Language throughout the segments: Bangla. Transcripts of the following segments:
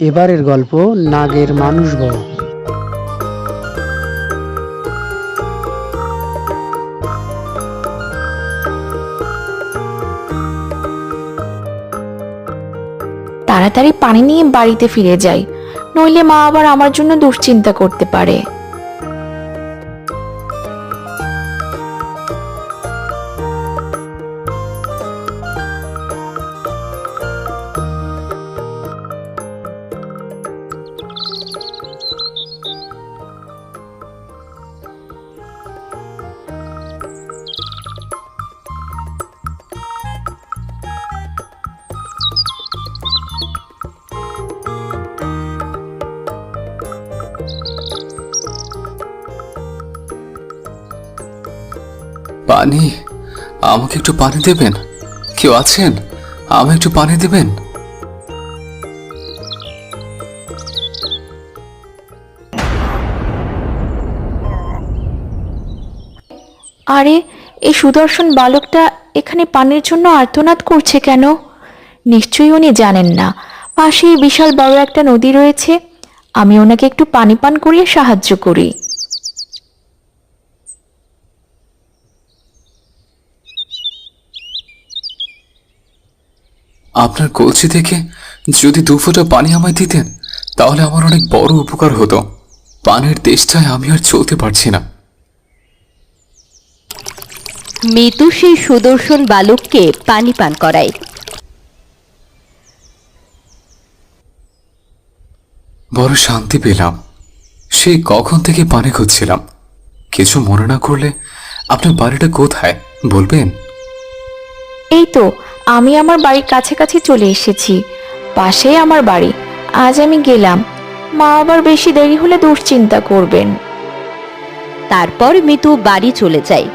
এবারের গল্প নাগের মানুষ বড় তাড়াতাড়ি পানি নিয়ে বাড়িতে ফিরে যাই, নইলে মা আবার আমার জন্য দুশ্চিন্তা করতে পারে। পানি? আমাকে একটু পানি দেবেন? কেউ আছেন? আমাকে একটু পানি দেবেন? আরে, এই সুদর্শন বালকটা এখানে পানির জন্য আর্তনাদ করছে কেন? নিশ্চয়ই উনি জানেন না। পাশেই বিশাল বড় একটা নদী রয়েছে। আমি ওনাকে একটু পানি পান করিয়ে সাহায্য করি। আপনার কলসি থেকে যদি দু ফোঁটা পানি আমায় দিতেন তাহলে আমার অনেক বড় উপকার হতো। পানির দেশটায় আমি আর চলতে পারছি না। মিতু সেই সুদর্শন বালককে পানি পান করায়। বড় শান্তি পেলাম। সেই কখন থেকে পানি খুঁজছিলাম। কিছু মনে না করলে আপনার বাড়িটা কোথায় বলবেন? এই তো আমি আমার বাড়ির কাছাকাছি চলে এসেছি। পাশেই আমার বাড়ি। আজ আমি গেলাম। মা আবার বেশি দেরি হলে দুশ্চিন্তা করবেন। তারপর মিতু বাড়ি চলে যায়।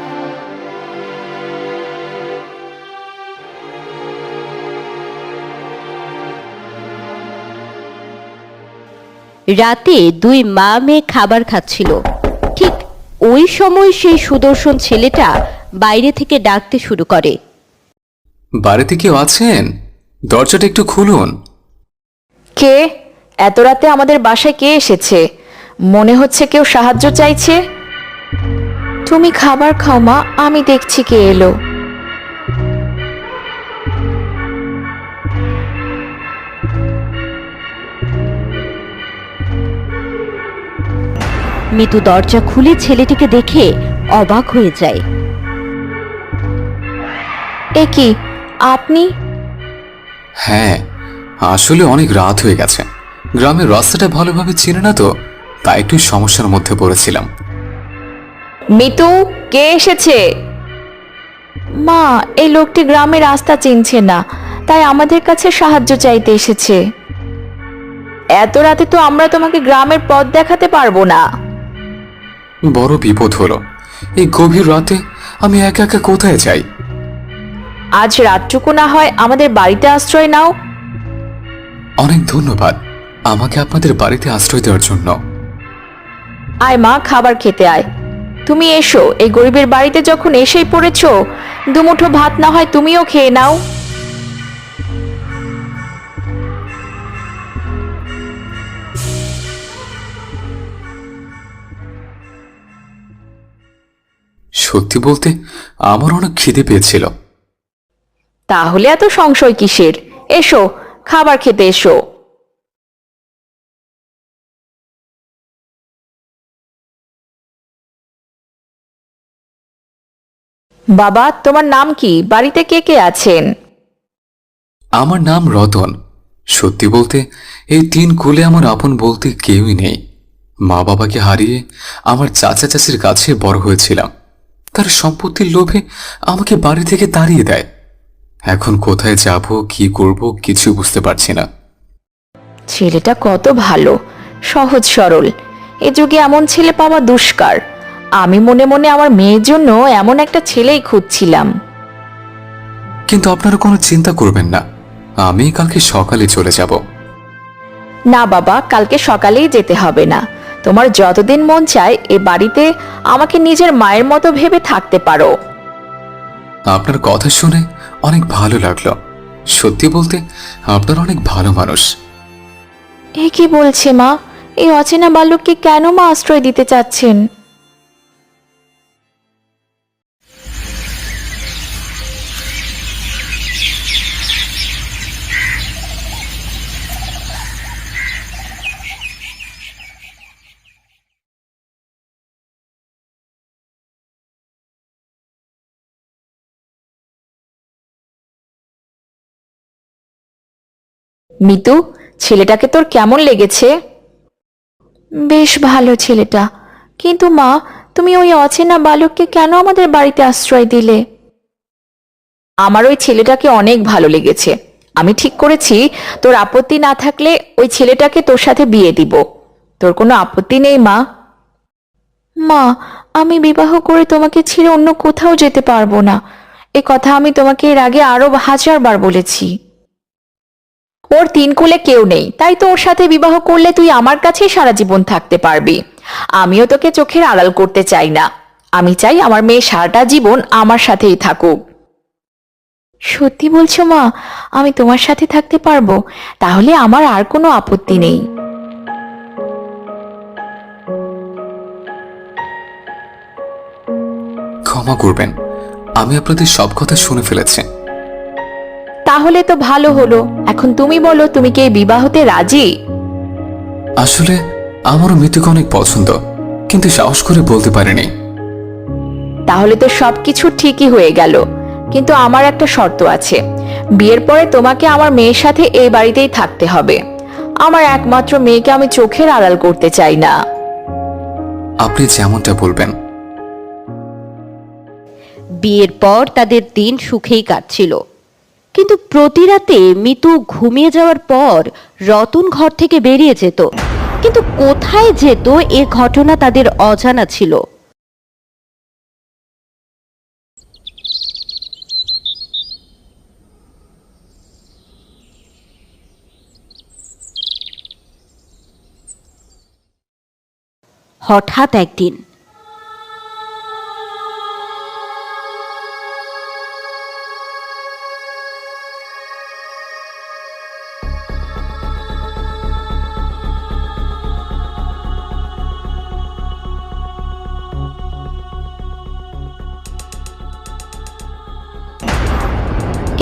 রাতে দুই মা মেয়ে খাবার খাচ্ছিল। ঠিক ওই সময় সেই সুদর্শন ছেলেটা বাইরে থেকে ডাকতে শুরু করে। বাড়িতে কেউ আছেন? দরজাটা একটু খুলুন। কে? এত রাতে আমাদের বাসায় কে এসেছে? মনে হচ্ছে কেউ সাহায্য চাইছে? তুমি খাবার খাও, মা। আমি দেখছি কে এলো। মিতু দরজা খুলে ছেলেটিকে দেখে অবাক হয়ে যায়। এ আপনি? হ্যাঁ আসলে অনেক রাত হয়ে গেছে। গ্রামের রাস্তাটা ভালোভাবে চিনে না তো তাই একটু সমস্যার মধ্যে পড়েছিলাম। মিতু কে এসেছে? মা এই লোকটি গ্রামে রাস্তা চিনছে না তাই আমাদের কাছে সাহায্য চাইতে এসেছে। এত রাতে তো আমরা তোমাকে গ্রামের পথ দেখাতে পারব না। বড় বিপদ হলো। এই গভীর রাতে আমি একা একা কোথায় যাই? আজ রাতটুকু না হয় আমাদের বাড়িতে আশ্রয় নাও। অনেক ধন্যবাদ। আমাকে আপনাদের বাড়িতে আশ্রয় দেওয়ার জন্য। আয় মা খাবার খেতে আয়। তুমি এসো এই গরিবের বাড়িতে যখন এসেই পড়েছ দুমুঠো ভাত না হয় তুমিও খেয়ে নাও। সত্যি বলতে আমার অনেক খিদে পেয়েছিল। তাহলে এত সংশয় কিসের? এসো, খাবার খেতে এসো। বাবা, তোমার নাম কি? বাড়িতে কে কে আছেন? আমার নাম রতন। সত্যি বলতে, এই তিন কুলে আমার আপন বলতে কেউই নেই। মা বাবাকে হারিয়ে আমার চাচা চাচির কাছে বড় হয়েছিলাম। তার সম্পত্তির লোভে আমাকে বাড়ি থেকে তাড়িয়ে দেয়। এখন কোথায় যাব কি করব কিছু বুঝতে পারছি না। ছেলেটা কত ভালো সহজ সরল। এ যুগে এমন ছেলে পাওয়া দুষ্কার। আমি মনে মনে আমার মেয়ের জন্য এমন একটা ছেলেই খুঁজছিলাম। কিন্তু আপনারা কোনো চিন্তা করবেন না আমি কালকে সকালে চলে যাব। না বাবা কালকে সকালেই যেতে হবে না। তোমার যতদিন মন চায় এ বাড়িতে আমাকে নিজের মায়ের মতো ভেবে থাকতে পারো। আপনার কথা শুনে অনেক ভালো লাগল। সত্যি বলতে, আপনার অনেক ভালো মানুষ। এ কি বলছে মা? এই অচেনা বালককে কেন মা আশ্রয় দিতে চাচ্ছেন? মিতু ছেলেটাকে তোর কেমন লেগেছে? বেশ ভালো ছেলেটা। কিন্তু মা তুমি ওই অচেনা বালককে কেন আমাদের বাড়িতে আশ্রয় দিলে? আমার ওই ছেলেটাকে অনেক ভালো লেগেছে। আমি ঠিক করেছি তোর আপত্তি না থাকলে ওই ছেলেটাকে তোর সাথে বিয়ে দিব। তোর কোনো আপত্তি নেই মা? মা আমি বিবাহ করে তোমাকে ছেড়ে অন্য কোথাও যেতে পারব না। এ কথা আমি তোমাকে এর আগে আরও হাজারবার বলেছি। ওর তিন কুলে কেউ নেই। তাই তো ওর সাথে বিবাহ করলে তুই আমার কাছেই সারা জীবন থাকতে পারবি। আমিও তোকে চোখের আড়াল করতে চাই না। আমি চাই আমার মেয়ে সারাটা জীবন আমার সাথেই থাকুক। সত্যি বলছো মা, আমি তোমার সাথে থাকতে পারব? তাহলে আমার আর কোনো আপত্তি নেই। ক্ষমা করবেন। আমি আপনাদের সব কথা শুনে ফেলেছি। তাহলে তো ভালো হলো। এখন তুমি বলো তুমি কি এই বিবাহতে রাজি? আসলে আমারও মৃত্যুকে অনেক পছন্দ কিন্তু সাহস করে বলতে পারিনি। তাহলে তো সবকিছু ঠিকই হয়ে গেল। কিন্তু আমার একটা শর্ত আছে। বিয়ের পরে তোমাকে আমার মেয়ের সাথে এই বাড়িতেই থাকতে হবে। আমার একমাত্র মেয়েকে আমি চোখের আড়াল করতে চাই না। আপনি যেমনটা বলবেন। বিয়ের পর তাদের দিন সুখেই কাটছিল। কিন্তু প্রতি রাতে মিতু ঘুমিয়ে যাওয়ার পর রতন ঘর থেকে বেরিয়ে যেত। কিন্তু কোথায় যেত এ ঘটনা তাদের অজানা ছিল। হঠাৎ একদিন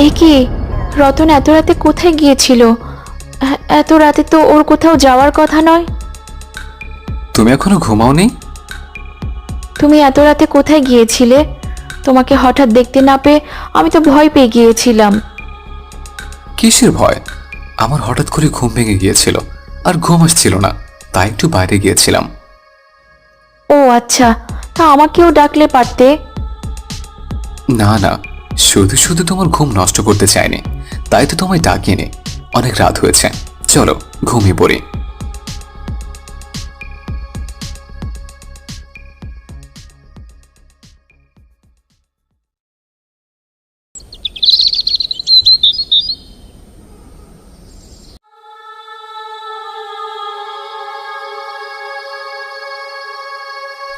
এ কি? রতন এত রাতে কোথায় গিয়েছিল? এত রাতে তো ওর কোথাও যাওয়ার কথা নয়। তুমি এখনও ঘুমাওনি? তুমি এত রাতে কোথায় গিয়েছিলে? তোমাকে হঠাৎ দেখতে না পেয়ে আমি তো ভয় পেয়ে গিয়েছিলাম। কিসের ভয়? আমার হঠাৎ করে ঘুম ভেঙে গিয়েছিল আর ঘুম আসছিল না তাই একটু বাইরে গিয়েছিলাম। ও আচ্ছা তা আমাকেও ডাকলে পারতে? না না শুধু শুধু তোমার ঘুম নষ্ট করতে চাইনি তাই তো তোমায় ডাকিনি। অনেক রাত হয়েছে। চলো, ঘুমিয়ে পড়ি।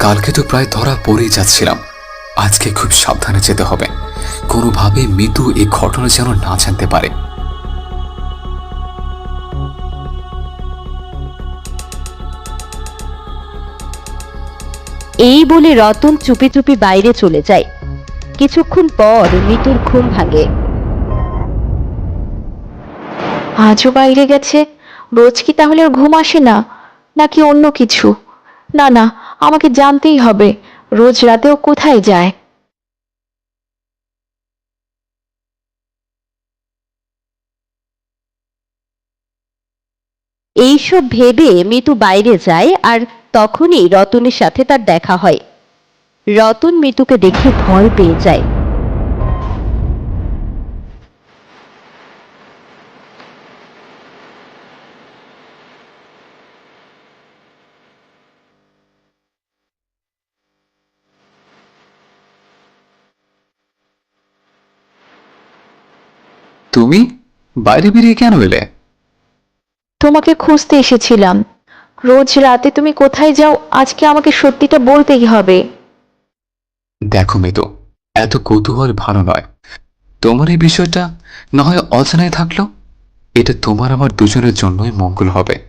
কালকে তো প্রায় ধরা পড়েই যাচ্ছিলাম। আজকে খুব সাবধানে যেতে হবে। কোনোভাবে মৃদু এই ঘটনা যেন না জানতে পারে। এই বলে রতন চুপি চুপি বাইরে চলে যায়। কিছুক্ষণ পর মিতুর ঘুম ভাঙে। আজও বাইরে গেছে? রোজ কি তাহলে ওর ঘুম আসে না? নাকি অন্য কিছু? না না আমাকে জানতেই হবে। রোজ রাতে ও কোথায় যায়? এইসব ভেবে মিতু বাইরে যায় আর তখনই রতনের সাথে তার দেখা হয়। রতন মিতুকে দেখে ভয় পেয়ে যায়। তুমি? বাইরে বেরিয়ে কেন এলে? তোমাকে খুঁজতে এসেছিলাম। রোজ রাতে তুমি কোথায় যাও আজকে আমাকে সত্যিটা বলতেই হবে। দেখো মেতো এত কৌতূহল ভালো নয়। তোমার এই বিষয়টা না হয় অজানায় থাকল? এটা তোমার আমার দুজনের জন্যই মঙ্গল হবে।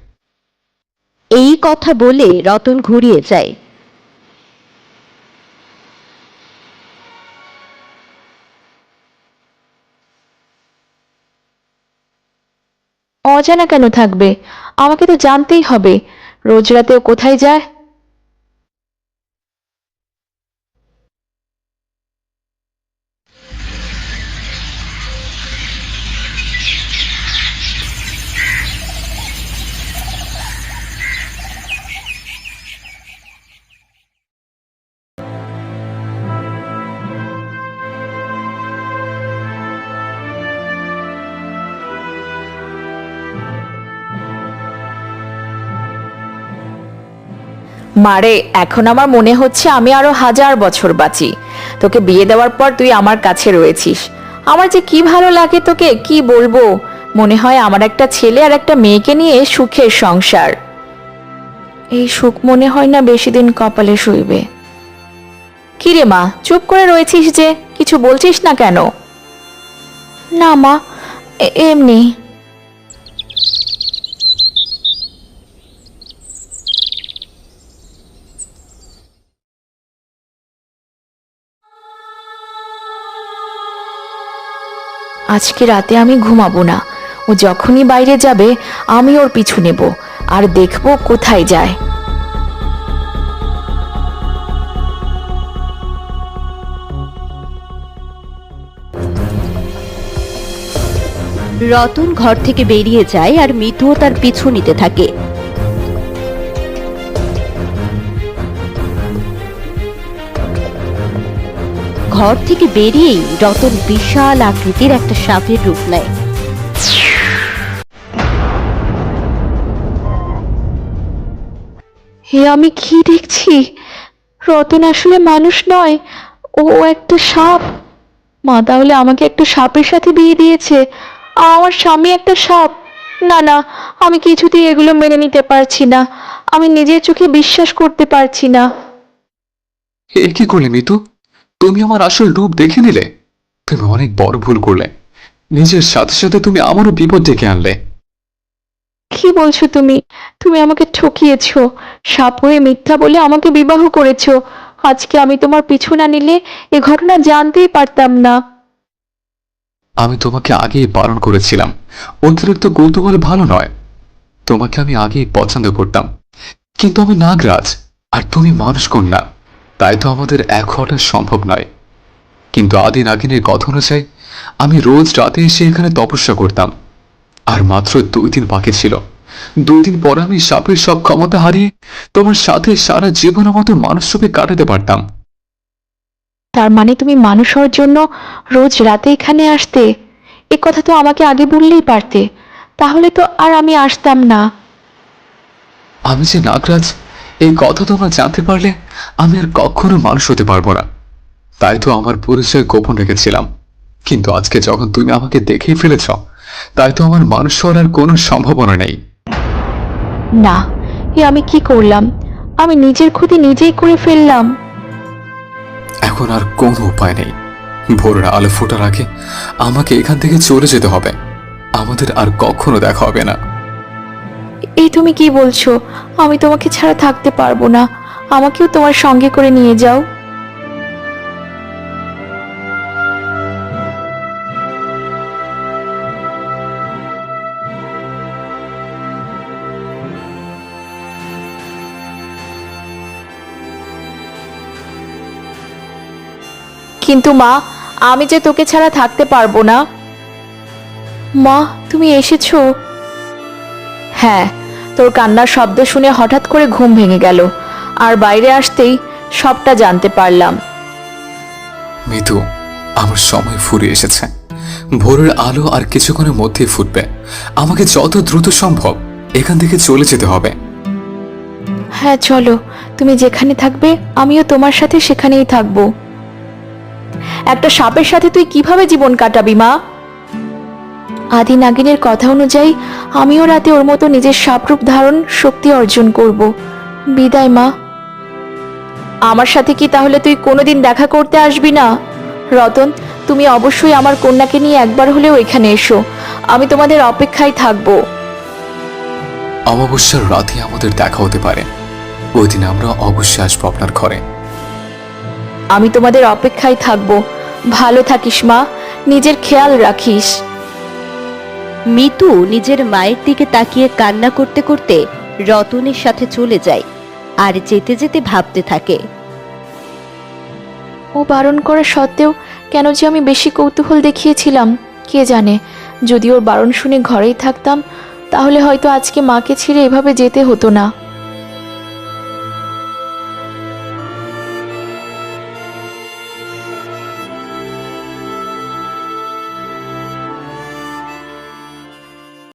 এই কথা বলে রতন ঘুরিয়ে যায়। অজানা কেন থাকবে? আমাকে তো জানতেই হবে। রোজ রাতে ও কোথায় যায়? মারে, এখন আমার মনে হচ্ছে আমি আরও হাজার বছর বাঁচি। তোকে বিয়ে দেওয়ার পর তুই আমার কাছে রয়েছিস। আমার যে কি ভালো লাগে তোকে, কি বলব? মনে হয় আমার একটা ছেলে আর একটা মেয়েকে নিয়ে সুখের সংসার। এই সুখ মনে হয় না বেশি দিন কপালে শুইবে। কিরে মা, চুপ করে রয়েছিস যে, কিছু বলছিস না কেন? না মা এমনি। আজকে রাতে আমি ঘুমাবো না। ও যখনই বাইরে যাবে, আমি ওর পিছু নেব আর দেখব কোথায় যায়। রতন ঘর থেকে বেরিয়ে যায় আর মিতুও তার পিছু নিতে থাকে। ঘর থেকে বেরিয়েই রতন বিশাল আকৃতির একটা সাপের রূপ নেয়। হে আমি কি দেখছি? রতন আসলে মানুষ নয় ও একটা সাপ। মা তাহলে আমাকে একটা সাপের সাথে বিয়ে দিয়েছে। আমার স্বামী একটা সাপ। না না আমি কিছুতেই এগুলো মেনে নিতে পারছি না। আমি নিজের চোখে বিশ্বাস করতে পারছি না। এ কি করলে মিতু? তুমি আমার আসল রূপ দেখে নিলে। তুমি অনেক বড় ভুল করলে। নিজের সাথে সাথে তুমি আমারও বিপদ ডেকে আনলে। কি বলছো তুমি? তুমি আমাকে ঠকিয়েছো। সাপ হয়ে মিথ্যা বলে আমাকে বিবাহ করেছ। আজকে আমি তোমার পিছু না নিলে এ ঘটনা জানতেই পারতাম না। আমি তোমাকে আগেই বারণ করেছিলাম। অতিরিক্ত কৌতূহল ভালো নয়। তোমাকে আমি আগেই পছন্দ করতাম। কিন্তু আমি নাগরাজ আর তুমি মানুষ কন্যা তাই তো আমাদের এক হওয়াটা সম্ভব নয়। কিন্তু আদি নাগিনের কথা অনুযায়ী আমি রোজ রাতে এসে এখানে তপস্যা করতাম। আর মাত্র দুই দিন বাকি ছিল। দুই দিন পর আমি সাপের সব ক্ষমতা হারিয়ে তোমার সাথে সারা জীবনের মতো মানুষরূপে কাটাতে পারতাম। তার মানে তুমি মানুষ হওয়ার জন্য রোজ রাতে এখানে আসতে? এ কথা তো আমাকে আগে বললেই পারতে। তাহলে তো আর আমি আসতাম না। আমি যে নাগরাজ এই কথা তোমরা জানতে পারলে আমি আর কখনো মানুষ হতে পারব না। তাই তো আমার পরিচয় গোপন রেখেছিলাম। কিন্তু আজকে যখন তুমি আমাকে দেখেই ফেলেছ তাই তো আমার মানুষ হওয়ার আর কোনো সম্ভাবনা নেই। না এ আমি কি করলাম? আমি নিজের ক্ষতি নিজেই করে ফেললাম। এখন আর কোনো উপায় নেই। ভোরের আলো ফোটার আগে আমাকে এখান থেকে চলে যেতে হবে। আমাদের আর কখনো দেখা হবে না। এই তুমি কি বলছো? আমি তোমাকে ছাড়া থাকতে পারব না। আমাকেও তোমার সঙ্গে করে নিয়ে যাও। কিন্তু মা, আমি যে তোকে ছাড়া থাকতে পারব না। মা, তুমি এসেছ? হ্যাঁ। তোর কান্নার শব্দ শুনে হঠাৎ করে ঘুম ভেঙে গেল। আর বাইরে আসতেই সবটা জানতে পারলাম। মিতু আমার সময় ফুরিয়ে এসেছে। ভোরের আলো আর কিছুক্ষণের মধ্যেই ফুটবে। আমাকে যত দ্রুত সম্ভব এখান থেকে চলে যেতে হবে। হ্যাঁ চলো। তুমি যেখানে থাকবে আমিও তোমার সাথে সেখানেই থাকব। একটা সাপের সাথে তুই কীভাবে জীবন কাটাবি মা? আদি নাগিনের কথা অনুযায়ী আমিও রাতে ওর মতো নিজের সাপরূপ ধারণ শক্তি অর্জন করব। বিদায় মা। আমার সাথে কি তাহলে তুই কোনোদিন দেখা করতে আসবি না? রতন তুমি অবশ্যই আমার কন্যাকে নিয়ে একবার হলেও এখানে এসো। আমি তোমাদের অপেক্ষায় থাকব। অমাবস্যার রাতে আমাদের দেখা হতে পারে। ওই দিন আমরা অবশ্যই আসব আপনার ঘরে। আমি তোমাদের অপেক্ষায় থাকব। ভালো থাকিস মা। নিজের খেয়াল রাখিস। মিতু নিজের মায়ের দিকে তাকিয়ে কান্না করতে করতে রতনের সাথে চলে যায় আর যেতে যেতে ভাবতে থাকে। ও বারণ করা সত্ত্বেও কেন যে আমি বেশি কৌতূহল দেখিয়েছিলাম, কে জানে? যদি ওর বারণ শুনে ঘরেই থাকতাম, তাহলে হয়তো আজকে মাকে ছেড়ে এভাবে যেতে হতো না।